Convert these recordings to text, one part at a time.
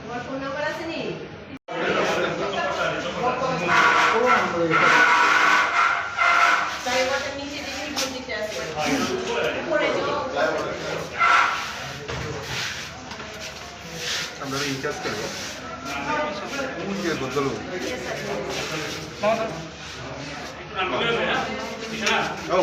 তোমার phone number আছে নি ড্রাইভারটার নিচে দেখে রিপোর্ট দিতে আছে উপরে যাও আমরা ইনচার্জ করব। উনকে বদলু। ও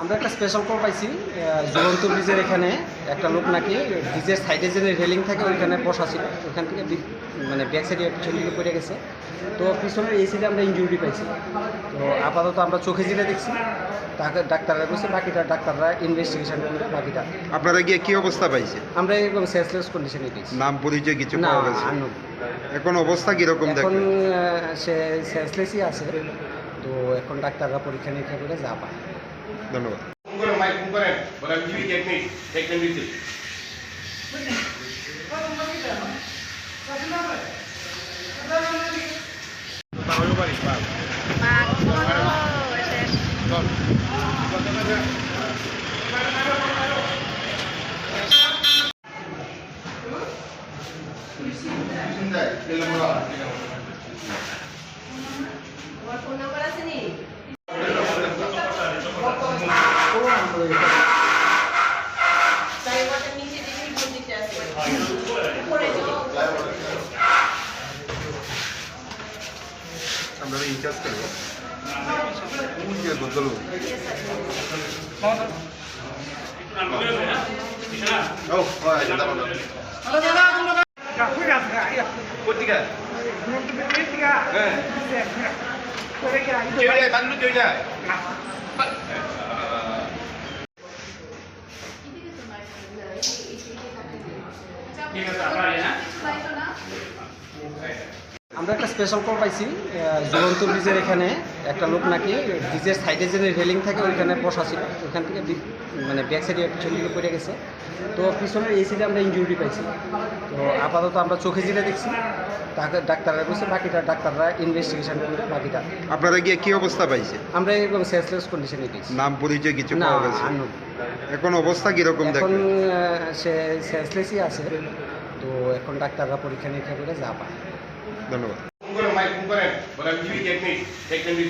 আমরা একটা স্পেশাল কল পাইছি আহ, জ্বলন্ত ব্রিজের এখানে। একটা লোক নাকি ব্রিজের সাইডে যে রেলিং থাকে ওইখানে বসা ছিল। ওইখান থেকে মানে ব্যাক সাইডে পিছন দিকে পড়ে গেছে। তো পিছনের এই সাইডে আমরা ইঞ্জুরি পাইছি। তো আপাতত আমরা চোখে যেটা দেখছি। তাকে ডাক্তাররা বলছে বাকিটা ডাক্তাররা ইনভেস্টিগেশন করবে বাকিটা। আপনারা গিয়ে কি অবস্থা পাইছে? আমরা এরকম সেন্সলেস কন্ডিশনে পেয়েছি নাম পরিচয় কিছু না পাওয়া গেছে? এখন অবস্থা কীরকম এখন সে সেন্সলেসই আছে। তো এখন ডাক্তাররা পরীক্ষা নিরীক্ষা করে যা পায়। ধন্যবাদ। টেকনিক টেকনিক দিতে তোমার ফোন নাম্বার আছে নি আমরা আমরা একটা স্পেশাল কল পাইছি জ্বলন্ত ব্রিজের এখানে। একটা লোক নাকি ব্রিজের সাইডে যে রেলিং থাকে, ওইখানে বসা ছিল। ওইখান থেকে মানে ব্যাক সাইডে পিছন দিকে পড়ে গেছে। তো পিছনের এসিতে আমরা ইঞ্জুরি পাইছি। তো আপাতত আমরা চোখে জিলে দেখছি। তাকে ডাক্তাররা বলছে বাকিটা ডাক্তাররা ইনভেস্টিগেশন করবে বাকিটা। আপনারা গিয়ে কী অবস্থা পাইছে? আমরা এরকম সেসলেস কন্ডিশনে পেয়েছি নাম পরিচয় কিছু না এখন অবস্থা কীরকম এখন সে সেসলেসই আছে। তো এখন ডাক্তাররা পরীক্ষা নিরীক্ষা করে যা পায়। ধন্যবাদ। মাইক ফোন করেন বলেন জিবি টেকনিক টেকনিক